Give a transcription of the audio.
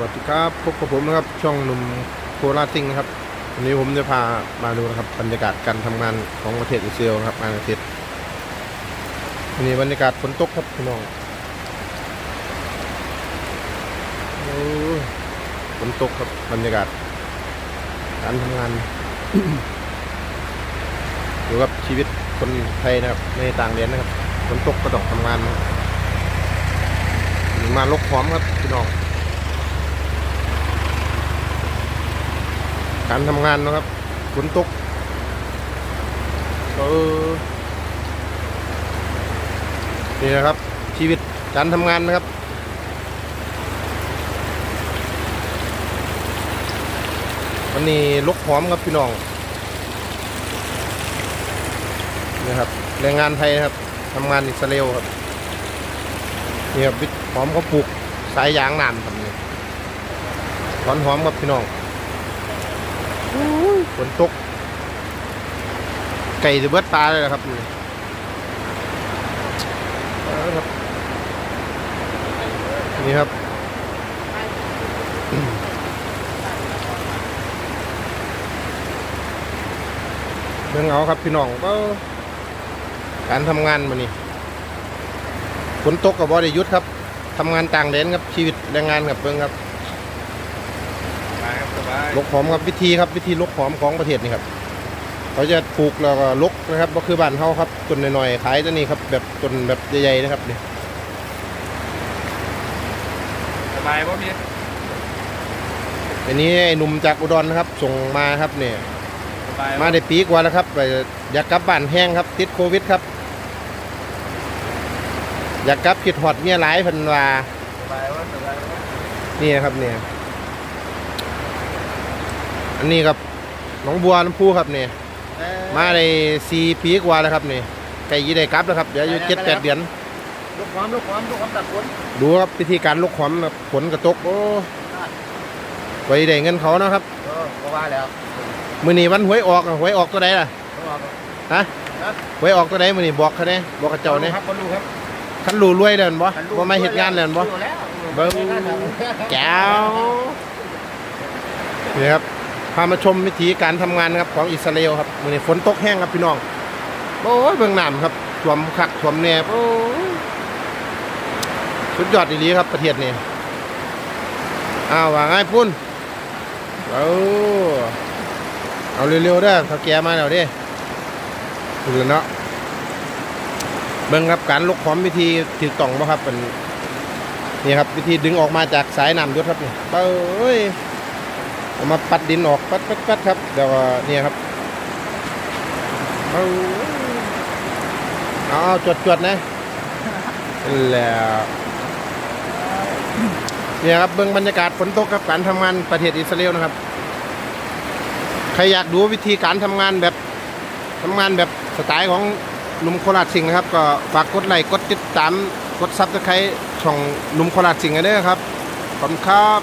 วัสดีครับพบกับผมนะครับช่องหนุ่มโคราชซิงนะครับวันนี้ผมจะพามาดูนะครับบรรยากาศการทำงานของประเทศอิสราเอลครับงานอาทิตวันนี้บรรยากาศฝนตกครับพี่น้องโอ้ฝนตกครับบรรยากาศ การทำงานอยู่กับชีวิตคนไทยนะครับในต่างแดนนะครับฝนตกก็ต้องทำงานนะครับมาลกพร้อมครับพี่น้อง การทำงานนะครับฝนตกเออนี่นะครับ ชีวิตการทำงานนะครับวันนี้ลกพร้อมครับพี่น้องนี่ครับแรงงานไทยครับทำงานอิสราเอลครับนี่ครับวิทหอมเขาปลูกสายยางน้ำครับนี่ถอนหอมครับพี่น้อง ฝนตก ไก่จะเบิดปลาเลยนะครับนี่เละครับนี่ครับเรื่องเอาครับพี่น้องก็ การทำงานมานี่ฝนตกกับบริยุทธ์ครับทำงานต่างแดนครับชีวิตแรงงานครับเบิ่งครับายครับสบาย ลกหอมครับวิธีครับวิธีลกหอมของประเทศนี่ครับเขาจะปลูกแล้วก็ลกนะครับก็คือบ้านเขาครับต้นหน่อยๆขายตัวนี้ครับแบบต้นแบบใหญ่ๆนะครับนี่สบายป่ะพี่อันนี้ไอ้หนุ่มจากอุดรนะครับ ส่งมาครับเนี่ยสบายมาได้ปีกว่าแล้วครับไปอยากกลับบ้านแห้งครับ ติดโควิดครับ อยากกลับผิดหอดเมียหลายเพันว่าสบายว่าสบายว่านี่นะครับเนี่ย อันนี้ครับหนองบัวลำพูครับเนี่ยมาได้สี่ปีกว่าแล้วครับเนี่ยไก่ยีได้กลับแล้วครับเดี๋ยวอยู่เจ็ดแปดเดือนลูกความลูกความลูกความตัดผลดูครับวิธีการลกความครับผลกระตกโอ้ไว้ได้เงินเขานะครับเออก็ว่าแล้วมือนี้วันหวยออกอะหวยออกตัวใดล่ะต้องบอกฮะหวยออกตัวใดมือนี้บอกเขาเนี่ยบอกกับเจ้าเนี่ยครับก็รู้ครับคันรู้รวยเดินบ่บ่มาเฮ็ดงานเดินบ่รู้แล้วเบิ่งแก้วนี่ครับ พามาชมวิธีการทำงานครับของอิสราเอลครับมือนี้ฝนตกแห้งครับพี่น้องโอ้ยเบิ่งน้ำครับท่วมคักท่วมแนบโอ้ยสุดยอดดีครับประเทศนี้อ้าวว่าไงปุ้นเอาเอาเร็วๆเด้อเขาแก่มาแล้วเด้ถึงแล้วเนาะเบิ่งครับการลกหอมวิธีถูกต้องบ่ครับเป็นนี่ครับวิธีดึงออกมาจากสายน้ำยศครับนี่เป้ย เอามาปัดดินออกปัดปัดปัดครับเดี๋ยวเนี่ยครับเอาเอาจวดจวดนะแล้วเนี่ยครับเบื้องบรรยากาศฝนตกครับการทำงานประเทศอิสราเอลนะครับ ใครอยากดูวิธีการทำงานแบบทำงานแบบสไตล์ของหนุ่มโคราชสิงห์นะครับ ก็ฝากกดไลค์กดติดตามกดซับสไครต์ช่องหนุ่มโคราชสิงห์กันด้วยครับขอบคุณครับ